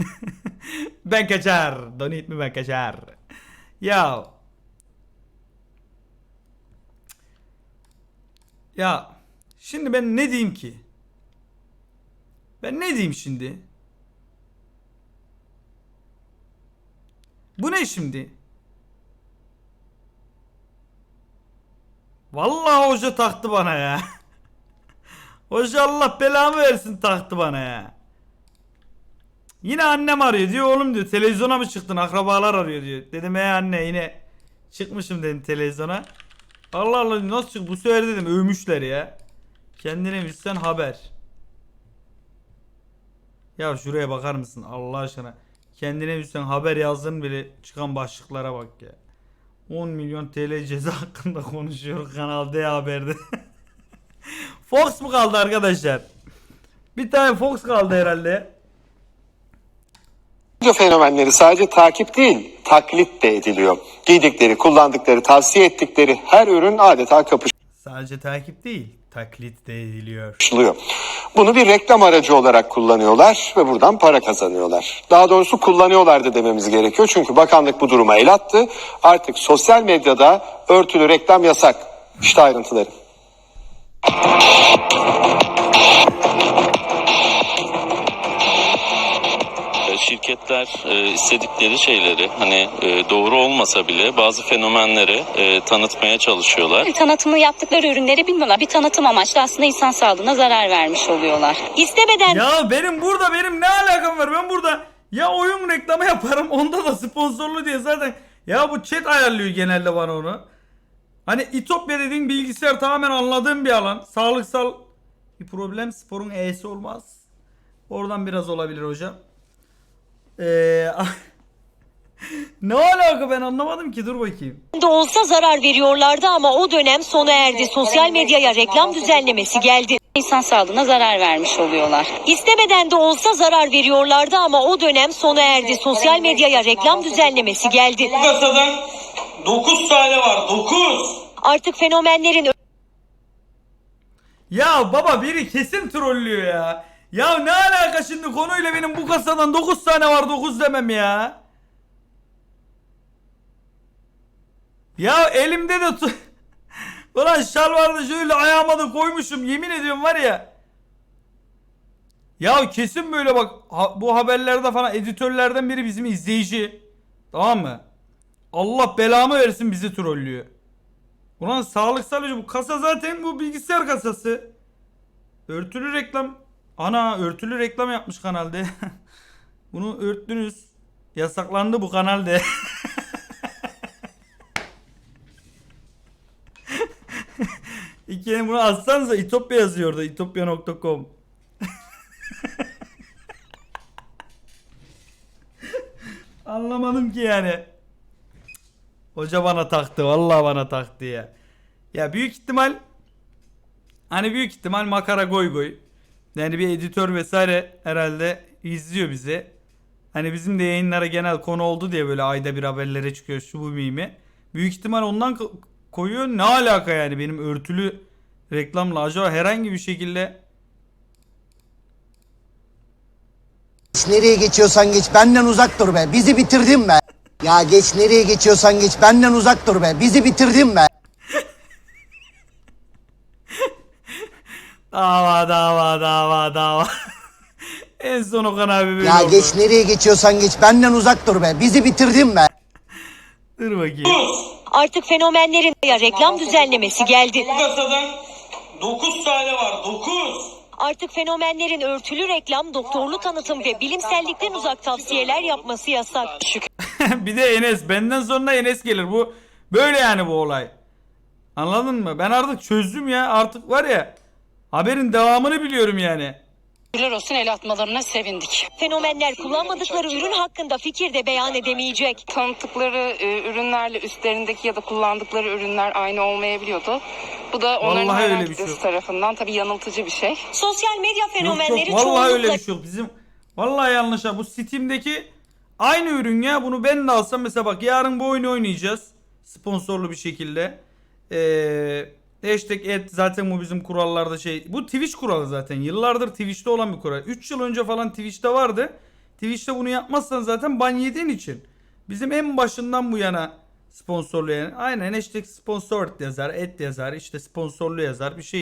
ben kaçar. Donate mi ben kaçar. Ya. Ya. Şimdi ben ne diyeyim ki? Ben ne diyeyim şimdi? Bu ne şimdi? Vallahi hoca taktı bana ya. Hoca Allah belamı versin taktı bana ya. Yine annem arıyor diyor oğlum diyor televizyona mı çıktın akrabalar arıyor diyor. Dedim he anne yine çıkmışım dedim televizyona. Allah Allah nasıl çık bu sefer dedim övmüşler ya. Kendine müsten haber. Ya şuraya bakar mısın Allah aşkına. Kendine müsten haber yazdın bile çıkan başlıklara bak ya. 10 milyon TL ceza hakkında konuşuyor Kanal D Haber'de. Fox mu kaldı arkadaşlar? Bir tane Fox kaldı herhalde. Medya fenomenleri sadece takip değil, taklit de ediliyor. Giydikleri, kullandıkları, tavsiye ettikleri her ürün adeta Sadece takip değil, taklit de ediliyor. kapışılıyor. Bunu bir reklam aracı olarak kullanıyorlar ve buradan para kazanıyorlar. Daha doğrusu kullanıyorlardı dememiz gerekiyor. Çünkü bakanlık bu duruma el attı. Artık sosyal medyada örtülü reklam yasak. İşte ayrıntıları. Şirketler e, istedikleri şeyleri hani e, doğru olmasa bile bazı fenomenleri e, tanıtmaya çalışıyorlar. tanıtımı yaptıkları ürünleri bilmiyorlar. Bir tanıtım amaçlı aslında insan sağlığına zarar vermiş oluyorlar. İstemeden Ya benim burada benim ne alakam var? Ben burada ya oyun reklamı yaparım onda da sponsorlu diye zaten ya bu chat ayarlıyor genelde bana onu. Hani İtopya dediğin bilgisayar tamamen anladığım bir alan. Sağlıksal bir problem sporun E'si olmaz. Oradan biraz olabilir hocam. Ee, ne alaka ben anlamadım ki dur bakayım. de olsa zarar veriyorlardı ama o dönem sona erdi. Sosyal medyaya reklam düzenlemesi geldi. İnsan sağlığına zarar vermiş oluyorlar. İstemeden de olsa zarar veriyorlardı ama o dönem sona erdi. Sosyal medyaya reklam düzenlemesi geldi. Bu kasadan 9 tane var 9. Artık fenomenlerin Ya baba biri kesin trollüyor ya. Ya ne alaka şimdi konuyla benim bu kasadan 9 tane var 9 demem ya. Ya elimde de tu- Ulan şal vardı şöyle ayağıma da koymuşum yemin ediyorum var ya. Ya kesin böyle bak bu haberlerde falan editörlerden biri bizim izleyici. Tamam mı? Allah belamı versin bizi trollüyor. Ulan sağlıksal bu kasa zaten bu bilgisayar kasası. Örtülü reklam. Ana örtülü reklam yapmış kanalda. Bunu örttünüz. Yasaklandı bu kanalda. İki bunu atsanıza İtopya yazıyor orada. İtopya.com Anlamadım ki yani. Hoca bana taktı. Vallahi bana taktı ya. Ya büyük ihtimal hani büyük ihtimal makara goy goy. Yani bir editör vesaire herhalde izliyor bizi. Hani bizim de yayınlara genel konu oldu diye böyle ayda bir haberlere çıkıyor şu bu mimi. Büyük ihtimal ondan ko- koyuyor. Ne alaka yani benim örtülü reklamla acaba herhangi bir şekilde Geç nereye geçiyorsan geç benden uzak dur be. Bizi bitirdin be. Ya geç nereye geçiyorsan geç benden uzak dur be. Bizi bitirdin be. Dava dava dava dava. en son Okan abi böyle Ya oldu. geç nereye geçiyorsan geç benden uzak dur be. Bizi bitirdin be. Dur bakayım. artık fenomenlerin reklam düzenlemesi geldi. Bu kasadan 9 tane var 9. Artık fenomenlerin örtülü reklam, doktorlu tanıtım ve bilimsellikten uzak tavsiyeler yapması yasak. bir de Enes. Benden sonra Enes gelir. Bu böyle yani bu olay. Anladın mı? Ben artık çözdüm ya. Artık var ya. Haberin devamını biliyorum yani. Şükürler olsun el atmalarına sevindik. Fenomenler kullanmadıkları ürün hakkında fikir de beyan edemeyecek. Tanıttıkları e, ürünlerle üstlerindeki ya da kullandıkları ürünler aynı olmayabiliyordu. Bu da onların Vallahi öyle bir şey yok. tarafından tabii yanıltıcı bir şey. Sosyal medya Yok fenomenleri yok vallahi öyle çoğunlukla bir şey yok. Bizim vallahi yanlış ha. Bu Steam'deki aynı ürün ya. Bunu ben de alsam mesela bak yarın bu oyunu oynayacağız. Sponsorlu bir şekilde. Ee, hashtag et zaten bu bizim kurallarda şey. Bu Twitch kuralı zaten. Yıllardır Twitch'te olan bir kural. 3 yıl önce falan Twitch'te vardı. Twitch'te bunu yapmazsan zaten ban yediğin için. Bizim en başından bu yana sponsorlu yani. Aynen hashtag sponsored yazar, et yazar, işte sponsorlu yazar bir şey